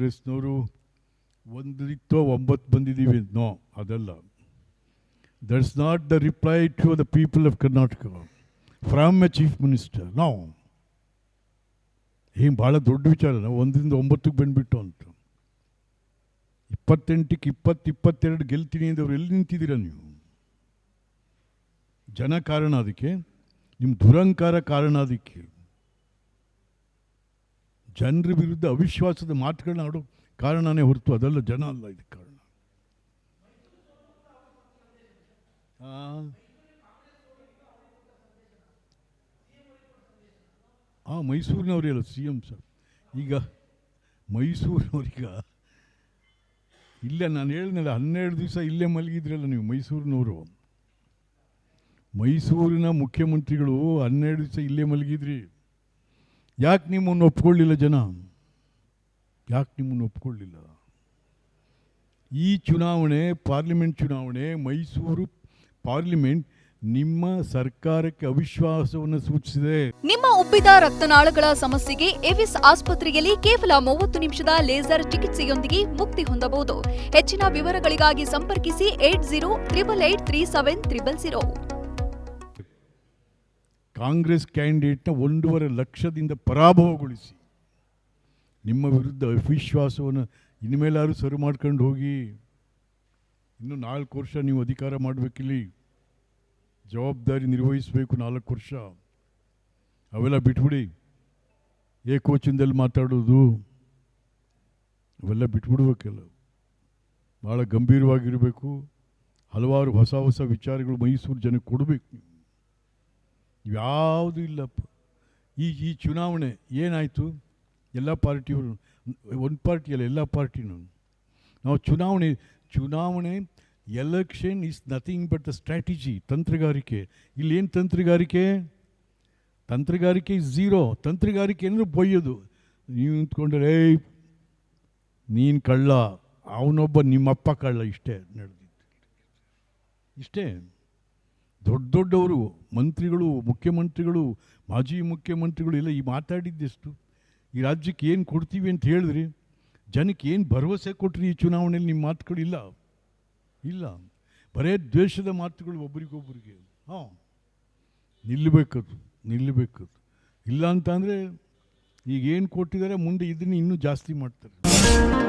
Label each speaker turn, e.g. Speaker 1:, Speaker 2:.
Speaker 1: ಕಾಂಗ್ರೆಸ್ನವರು ಒಂದಿತ್ತೋ ಒಂಬತ್ತು ಬಂದಿದ್ದೀವಿ. ನೋ, ಅದಲ್ಲ. That's not the reply to the people of Karnataka from a chief minister no ಹಿಂಗೆ ಭಾಳ ದೊಡ್ಡ ವಿಚಾರ ನಾವು ಒಂದರಿಂದ ಒಂಬತ್ತಕ್ಕೆ ಬಂದುಬಿಟ್ಟು ಅಂತ. ಇಪ್ಪತ್ತೆಂಟಕ್ಕೆ ಇಪ್ಪತ್ತು, ಇಪ್ಪತ್ತೆರಡು ಗೆಲ್ತೀನಿ ಅಂದವ್ರು ಎಲ್ಲಿ ನಿಂತಿದ್ದೀರಾ ನೀವು? ಜನ ಕಾರಣ ಅದಕ್ಕೆ. ನಿಮ್ಮ ದುರಂಕಾರ ಕಾರಣ ಅದಕ್ಕೆ. ಜನರ ವಿರುದ್ಧ ಅವಿಶ್ವಾಸದ ಮಾತುಗಳನ್ನ ಆಡೋ ಕಾರಣನೇ ಹೊರತು ಅದೆಲ್ಲ, ಜನ ಅಲ್ಲ ಇದಕ್ಕೆ ಕಾರಣ. ಮೈಸೂರಿನವರೇ ಮೈಸೂರಿನವರೆಲ್ಲ ಸಿ ಎಂ ಸರ್. ಈಗ ಮೈಸೂರಿನವ್ರೀಗ ಇಲ್ಲೇ ನಾನು ಹೇಳಿದ್ನಲ್ಲ, ಹನ್ನೆರಡು ದಿವಸ ಇಲ್ಲೇ ಮಲಗಿದ್ರಲ್ಲ ನೀವು ಮೈಸೂರಿನವರು. ಮೈಸೂರಿನ ಮುಖ್ಯಮಂತ್ರಿಗಳು ಹನ್ನೆರಡು ದಿವಸ ಇಲ್ಲೇ ಮಲಗಿದ್ರಿ. ಯಾಕೆ ನಿಮ್ಮನ್ನು ಒಪ್ಕೊಳ್ಳಿಲ್ಲ ಜನ? ಯಾಕೆ ನಿಮ್ಮನ್ನು ಒಪ್ಕೊಳ್ಳಿಲ್ಲ? ಈ ಚುನಾವಣೆ, ಪಾರ್ಲಿಮೆಂಟ್ ಚುನಾವಣೆ, ಮೈಸೂರು ಪಾರ್ಲಿಮೆಂಟ್ ನಿಮ್ಮ ಸರ್ಕಾರಕ್ಕೆ ಅವಿಶ್ವಾಸವನ್ನು ಸೂಚಿಸಿದೆ.
Speaker 2: ನಿಮ್ಮ ಉಬ್ಬಿದ ರಕ್ತನಾಳಗಳ ಸಮಸ್ಯೆಗೆ ಎವಿಸ್ ಆಸ್ಪತ್ರೆಯಲ್ಲಿ ಕೇವಲ ಮೂವತ್ತು ನಿಮಿಷದ ಲೇಸರ್ ಚಿಕಿತ್ಸೆಯೊಂದಿಗೆ ಮುಕ್ತಿ ಹೊಂದಬಹುದು. ಹೆಚ್ಚಿನ ವಿವರಗಳಿಗಾಗಿ ಸಂಪರ್ಕಿಸಿ eight zero triple eight three seven triple zero.
Speaker 1: Congress ಕ್ಯಾಂಡಿಡೇಟ್ನ ಒಂದೂವರೆ ಲಕ್ಷದಿಂದ ಪರಾಭವಗೊಳಿಸಿ. ನಿಮ್ಮ ವಿರುದ್ಧ ಅವಿಶ್ವಾಸವನ್ನು ಇನ್ಮೇಲಾದ್ರೂ ಸರಿ ಮಾಡ್ಕೊಂಡು ಹೋಗಿ. ಇನ್ನು ನಾಲ್ಕು ವರ್ಷ ನೀವು ಅಧಿಕಾರ ಮಾಡಬೇಕಿಲ್ಲಿ. ಜವಾಬ್ದಾರಿ ನಿರ್ವಹಿಸಬೇಕು ನಾಲ್ಕು ವರ್ಷ. ಅವೆಲ್ಲ ಬಿಟ್ಬಿಡಿ. ಏಕೋಚನದಲ್ಲಿ ಮಾತಾಡೋದು. ಅವೆಲ್ಲ ಬಿಟ್ಬಿಡ್ಬೇಕೆಲ್ಲ. ಭಾಳ ಗಂಭೀರವಾಗಿರಬೇಕು. ಹಲವಾರು ಹೊಸ ಹೊಸ ವಿಚಾರಗಳು ಮೈಸೂರು ಜನಕ್ಕೆ ಕೊಡಬೇಕು ನೀವು. ಯಾವುದು ಇಲ್ಲಪ್ಪ. ಈ ಈ ಚುನಾವಣೆ ಏನಾಯಿತು? ಎಲ್ಲ ಪಾರ್ಟಿಯವರು ಒಂದು ಪಾರ್ಟಿ ಅಲ್ಲ ಎಲ್ಲ ಪಾರ್ಟಿನೂ. ನಾವು ಚುನಾವಣೆ ಚುನಾವಣೆ election is nothing but the strategy ತಂತ್ರಗಾರಿಕೆ. ಇಲ್ಲಿ ಏನು ತಂತ್ರಗಾರಿಕೆ? ತಂತ್ರಗಾರಿಕೆ ಇಸ್ ಝೀರೋ ತಂತ್ರಗಾರಿಕೆ ಅಂದರೆ ಬೊಯ್ಯೋದು. ನೀವು ನಿಂತ್ಕೊಂಡ್ರೆ, ಏಯ್, ನೀನು ಕಳ್ಳ. ಅವನೊಬ್ಬ ನಿಮ್ಮಪ್ಪ ಕಳ್ಳ. ಇಷ್ಟೇ ನಡೆದಿದ್ದು. ಇಷ್ಟೇ. ದೊಡ್ಡ ದೊಡ್ಡವರು, ಮಂತ್ರಿಗಳು, ಮುಖ್ಯಮಂತ್ರಿಗಳು, ಮಾಜಿ ಮುಖ್ಯಮಂತ್ರಿಗಳು ಎಲ್ಲ ಈ ಮಾತಾಡಿದ್ದೆಷ್ಟು? ಈ ರಾಜ್ಯಕ್ಕೆ ಏನು ಕೊಡ್ತೀವಿ ಅಂತ ಹೇಳಿದ್ರಿ, ಜನಕ್ಕೆ ಏನು ಭರವಸೆ ಕೊಟ್ರಿ ಈ ಚುನಾವಣೆಯಲ್ಲಿ ನಿಮ್ಮ ಮಾತುಗಳು ಇಲ್ಲ? ಇಲ್ಲ. ಬರೇ ದ್ವೇಷದ ಮಾತುಗಳು ಒಬ್ರಿಗೊಬ್ರಿಗೆ. ಹಾಂ. ನಿಲ್ಲಬೇಕದು ನಿಲ್ಲಬೇಕದು. ಇಲ್ಲ ಅಂತಂದರೆ ಈಗ ಏನು ಕೊಟ್ಟಿದ್ದಾರೆ, ಮುಂದೆ ಇದನ್ನು ಇನ್ನೂ ಜಾಸ್ತಿ ಮಾಡ್ತಾರೆ.